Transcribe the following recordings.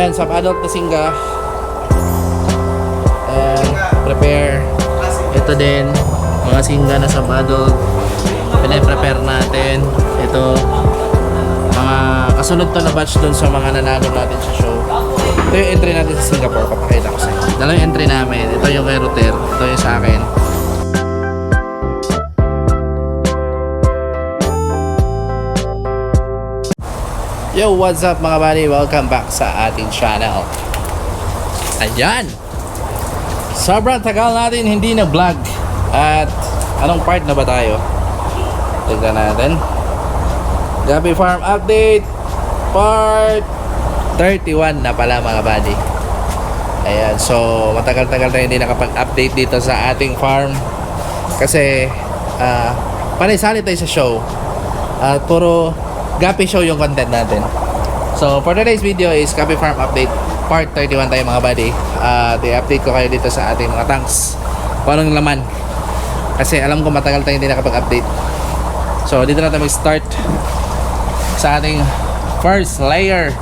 Ayan, sub adult na singga. Ayan, prepare. Ito din, mga singga na sub adult. Pinaprepare natin. Ito, mga kasunod to na batch dun sa mga nanalo natin sa show. Ito yung entry natin sa Singapore, papakita ko sa inyo. Dalawa yung entry namin. Ito yung kay Ruter, ito yung sa akin. Yo, what's up mga buddy? Welcome back sa ating channel. Ayan! Sobrang tagal natin hindi na vlog. At anong part na ba tayo? Tignan natin. Gabi Farm Update Part 31 na pala mga buddy. Ayan, so matagal-tagal na hindi nakapag-update dito sa ating farm. Kasi uh, panay-sali tayo sa show. At puro Gapi show yung content natin. So for today's video is Gapi Farm Update Part 31 tayo mga buddy. At i-update ko kayo dito sa ating mga tanks. Kung anong laman. Kasi alam ko matagal tayo hindi nakapag-update. So dito na tayo mag-start sa ating first layer.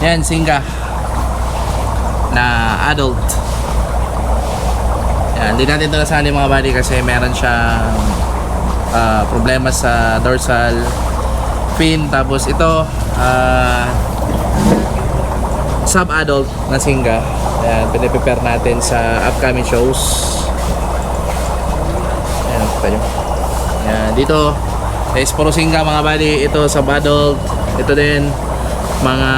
Yan, Singa. Na adult. Yan, hindi natin ito nasali mga buddy kasi meron siyang ah, problema sa dorsal fin. Tapos ito, ah, sub-adult na Singa. Yan, piniprepare natin sa upcoming shows. Yan, tayo. Yan, dito is puro Singa mga buddy. Ito sub-adult. Ito din mga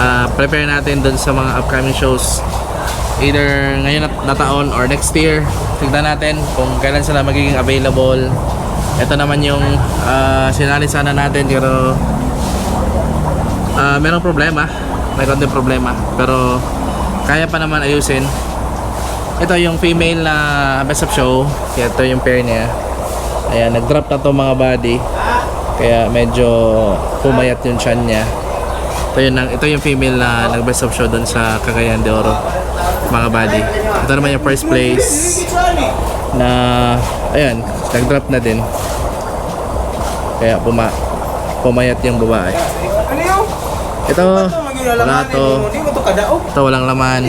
ah, prepare natin dun sa mga upcoming shows either ngayon na, na taon or next year tignan natin kung kailan sila magiging available ito naman yung ah, sinali sana natin pero ah, merong problema. May konting problema. Pero kaya pa naman ayusin. Ito yung female na best of show. Ito yung pair niya. Ayan nag drop na to mga body. Kaya medyo pumayat yung chan niya. Ito yung, ito yung female na nag best of show doon sa Cagayan de Oro. Mga body. Ito naman yung first place na ayan nag drop na din kaya puma pumayat yung babae Ano yun? ito wala to kadaog. ito walang laman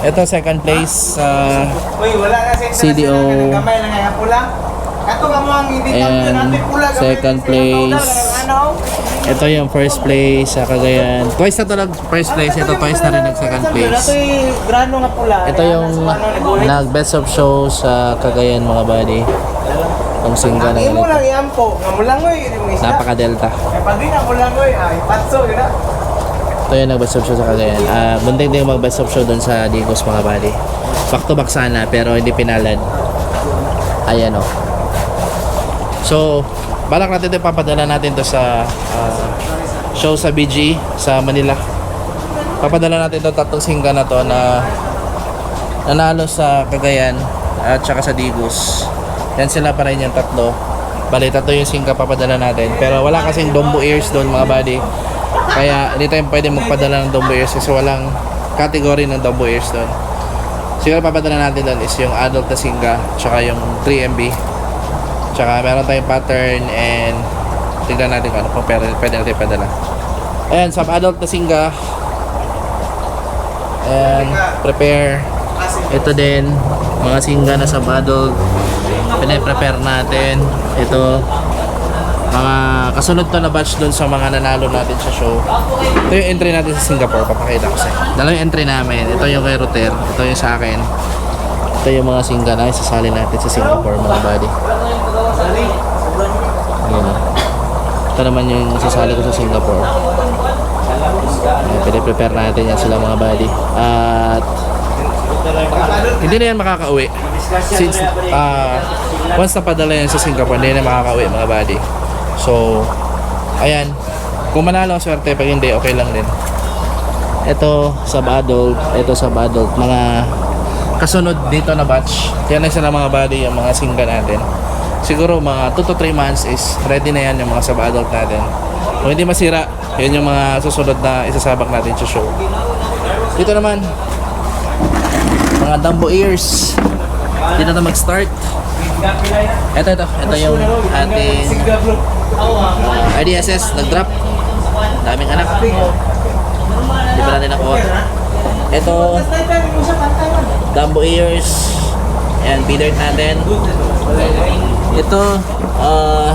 ito second place sa sa CDO. Gamay second place. Ano? ito yung first place sa Cagayan twice na to nag first place ito twice na rin nag second Ito place ito yung nag best of show sa Cagayan mga buddy ang singga na Ang imo ganito lang iampo. Nga mo lang oy. napaka delta Eh, pag di na mo lang oy. Ay, patso. Yun na. ito yung nag best of show sa Cagayan ah bunting din yung mag best of show doon sa Digos mga buddy back to back sana pero hindi pinalad ayan o so balak natin ito papadala natin to sa ah, show sa BG sa Manila papadala natin ito tatlong singga na to na nanalo sa Cagayan at saka sa Digos yan sila pa rin yung tatlo. Bali tatlo yung singga papadala natin. Pero wala kasing dombo ears doon mga buddy. Kaya hindi tayo pwede magpadala ng dombo ears kasi walang category ng dombo ears doon. Siguro papadala natin doon is yung adult na singga tsaka yung 3MB tsaka meron tayong pattern and tignan natin kung ano pang pwede, pwede natin padala ayan sub adult na singga and prepare. Ito din mga singga na sub adult pinaprepare natin. Ito mga kasunod to na batch doon sa mga nanalo natin sa show. Ito yung entry natin sa Singapore papakita ko sa dalawa entry namin. Ito yung kay Ruter ito yung sa akin. Ito yung mga singga na isasali natin sa Singapore mga buddy. Ayan. Ito naman yung sasali ko sa Singapore. Ayan, pinaprepare natin yan sila mga buddy. At hindi na yan makakauwi. Since uh, once napadala yan sa Singapore hindi na makakauwi mga buddy. So ayan. Kung manalo ang swerte pag hindi okay lang din. Ito sub adult ito sub adult mga kasunod dito na batch. Yan na sila mga buddy yung mga singga natin. Siguro mga 2 to 3 months is ready na yan yung mga sub adult natin. Kung hindi masira yun yung mga susunod na isasabak natin sa show. Dito naman mga Dumbo ears dito na mag-start ito ito ito yung ating uh, IDSS nag-drop daming anak Hindi pa natin nakuha. Ito, Dumbo ears. Ayan, feeder natin. Ito, ah,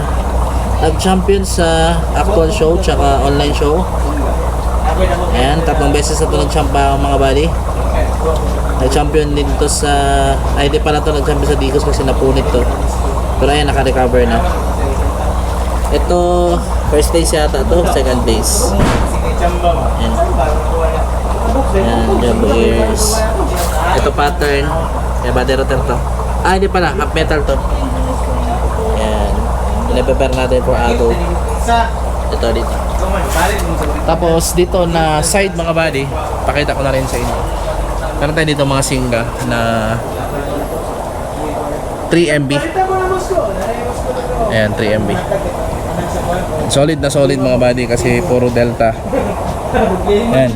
nag-champion sa actual show tsaka online show. Ayan, tatlong beses na ito nag-champa mga buddy. Nag-champion din to sa... Ay, di pala to nag-champion sa Digos kasi napunit to. Pero ayan, naka-recover na. Ito, first place yata to, second place. Ayan. Ayan, jumbo ears. Ito pattern. Kaya body rotor to. Ah, hindi pala. Half metal to. Ayan. Pinaprepare natin for. Sa Ito dito. Tapos dito na side mga body, pakita ko na rin sa inyo. Meron tayo dito mga singa na 3 MB. Ayan, 3 MB. Solid na solid mga body kasi puro delta. Ayan.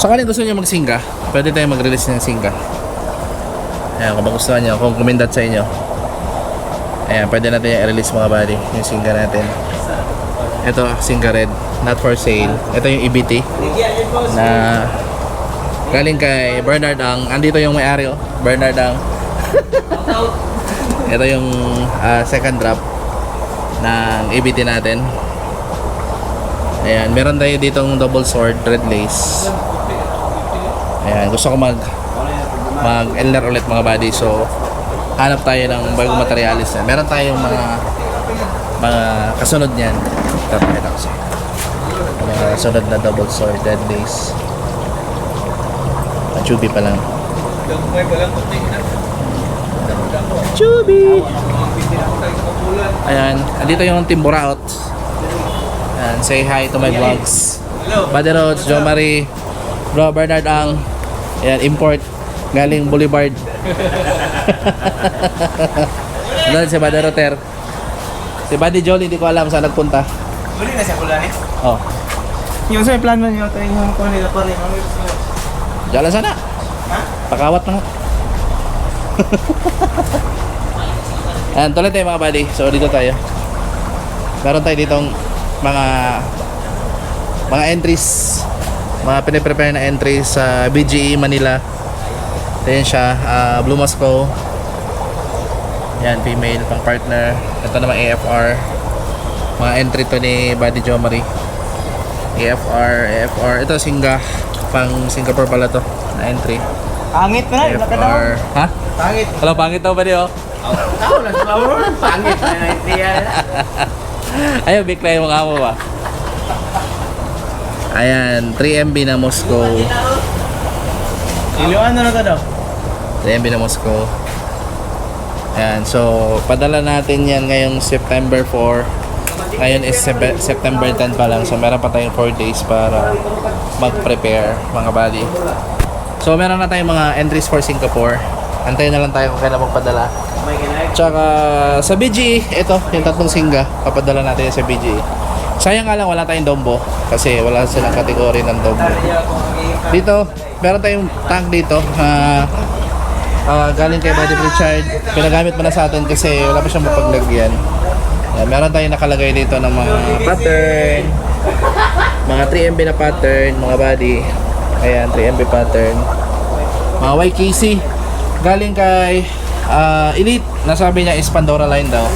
Sakaling gusto niyo magsinga, pwede tayo mag-release ng singa. Ayan, kung magustuhan niyo, kung kumindat sa inyo. Ayan, pwede natin yung i-release mga body, yung singa natin. Ito, singa red, not for sale. Ito yung EBT na galing kay Bernard Ang. Andito yung may-ari, oh. Bernard Ang. Ito yung ah, second drop ng EBT natin. Ayan, meron tayo ditong double sword, red lace. Ayan, gusto ko mag mag elder ulit mga buddy. So, hanap tayo ng bagong materialis. Meron tayong mga mga kasunod niyan. Tapos ko sa'yo. Mga sunod na double sword, red lace. Chubby pa lang. Chubby! Ayan, andito yung Timburaot. Ayan, say hi to my vlogs. Buddy Roads, Jo Marie, Bro Bernard Ang. Ayan, import. Galing Boulevard. Doon si Buddy Roter. Si Buddy Jolly, hindi ko alam saan nagpunta. Uli na siya kulan eh. Oh, Yung sa plan man yun, tayo yung kunin nila pa rin. Lang sana. Pakawat na nga. Ayan, tuloy tayo mga buddy. So, dito tayo. Meron tayo ditong mga mga entries mga piniprepare na entries sa BGE Manila Ayan siya, ah, Blue Moscow yan, female, pang partner ito naman AFR mga entry to ni Buddy Jomari AFR, AFR ito Singa pang Singapore pala to na entry Pangit na, AFR ha? Pangit. Hello, pangit daw ba niyo? Tao lang sa flower. Pangit na na idea. Ayun, big na yung mga mo ba? Ayan, 3MB na Moscow. Iluan na na to daw. 3MB na Moscow. Ayan, so padala natin yan ngayong September 4. Ngayon is Sep- September 10 pa lang. So meron pa tayong 4 days para mag-prepare mga buddy. So meron na tayong mga entries for Singapore. Antayin na lang tayo kung kailan magpadala. Tsaka sa BGE, ito, yung tatlong singa, papadala natin sa BGE. Sayang nga lang wala tayong dombo kasi wala silang kategory ng dombo. Dito, meron tayong tank dito na ah, galing kay Buddy Richard. Pinagamit mo na sa atin kasi wala pa siyang mapaglagyan. Yan, meron tayong nakalagay dito ng mga pattern, mga 3MB na pattern, mga body. Ayan, 3MB pattern. Mga YKC. Galing kay ah, Elite. Nasabi niya is Pandora line daw.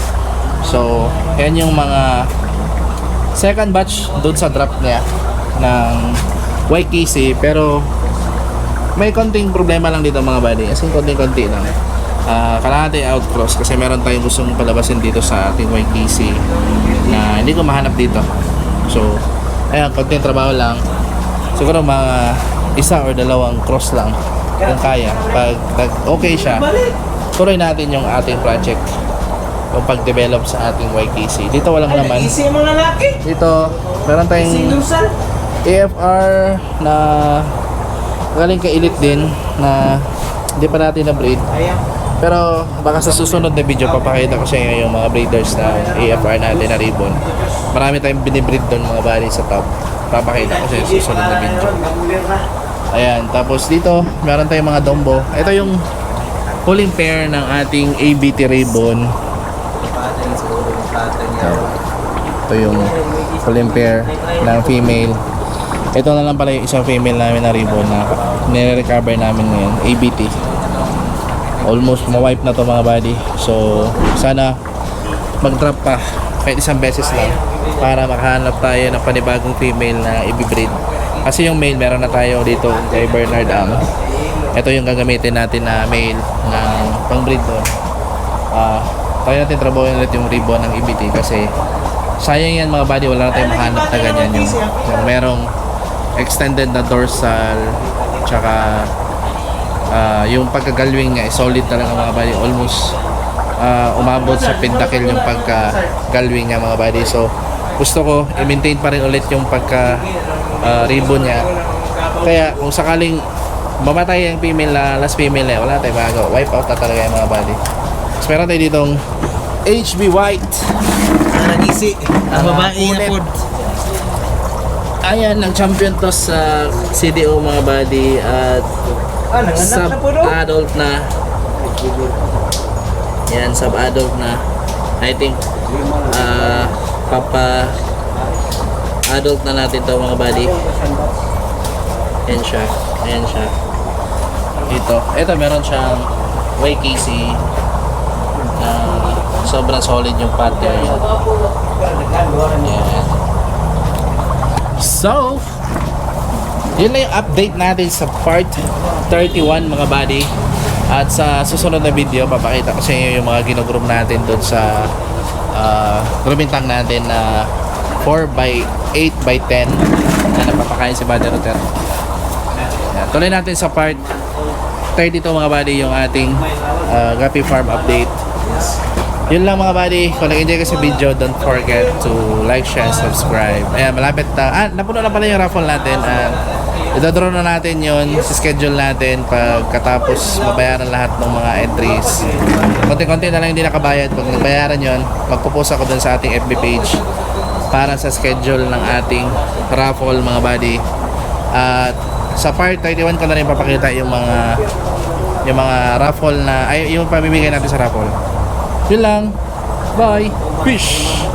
So, yan yung mga second batch doon sa drop niya ng YKC. Pero, may konting problema lang dito mga buddy. As in, konting-konti lang. Ah, kalahati out cross kasi meron tayong gustong palabasin dito sa ating YKC na hindi ko mahanap dito. So, ayan, konting trabaho lang. Siguro mga isa or dalawang cross lang kung kaya. Pag, pag okay siya, tuloy natin yung ating project yung pag-develop sa ating YKC. Dito walang laman. Mga lalaki. Dito, meron tayong. AFR na galing kay Elite din na hindi pa natin na-breed. Ayan. Pero baka sa susunod na video papakita ko sa inyo yung mga breeders na AFR natin na ribbon. Marami tayong binibreed doon mga bali sa top. Papakita ko sa inyo susunod na video. Ayan, tapos dito meron tayong mga dombo. Ito yung pulling pair ng ating ABT ribbon. Ito, ito yung pulling pair ng female. Ito na lang pala yung isang female namin na ribbon na nire-recover namin ngayon, ABT. Almost ma-wipe na to mga buddy. So, sana mag-drop pa kahit isang beses lang para makahanap tayo ng panibagong female na i-breed. Kasi yung male meron na tayo dito kay Bernard Am. Ito yung gagamitin natin na male na pang-breed doon. Ah, tayo natin trabaho ulit yung ribbon ng EBT kasi sayang yan mga buddy, wala na tayong mahanap na ganyan yung, yung merong extended na dorsal tsaka ah, yung pagkagalwing niya is solid talaga mga buddy. Almost ah, umabot sa pintakil yung pagkagalwing niya mga buddy. So gusto ko i-maintain pa rin ulit yung pagka ah, ribbon niya. Kaya kung sakaling mamatay yung female na last female na wala tayong magawa wipe out na talaga yung mga buddy. So meron tayo ditong HB White. Nagisi. Ang babae na pod. ayan ang champion to sa CDO mga buddy. At Ah, nanganak sub na po no? adult na. Yan sub adult na. I think ah papa adult na natin to mga buddy. Yan siya ayan siya. Ito ito meron siyang YKC na sobrang solid yung pattern niya. Yan. So, yun na yung update natin sa part 31 mga buddy. At sa susunod na video, papakita ko sa inyo yung mga ginugroup natin doon sa uh, grooming tank natin na 4 by 8 by 10 na napapakain si Buddy Roter. Yan. Tuloy natin sa part 32 mga buddy yung ating uh, Gapi Farm update. Yun lang mga buddy. Kung nag-enjoy ka sa video, don't forget to like, share, and subscribe. Ayan, malapit na. Ah, napuno na pala yung raffle natin. Ah, Idodraw na natin sa schedule natin pagkatapos mabayaran lahat ng mga entries. Konti-konti na lang hindi nakabayad. Pag nabayaran yon, magpo-post ako dun sa ating FB page para sa schedule ng ating raffle mga buddy. At sa part 31 ko na rin papakita yung mga yung mga raffle na ay yung pamimigay natin sa raffle. Yun lang. Bye. Fish.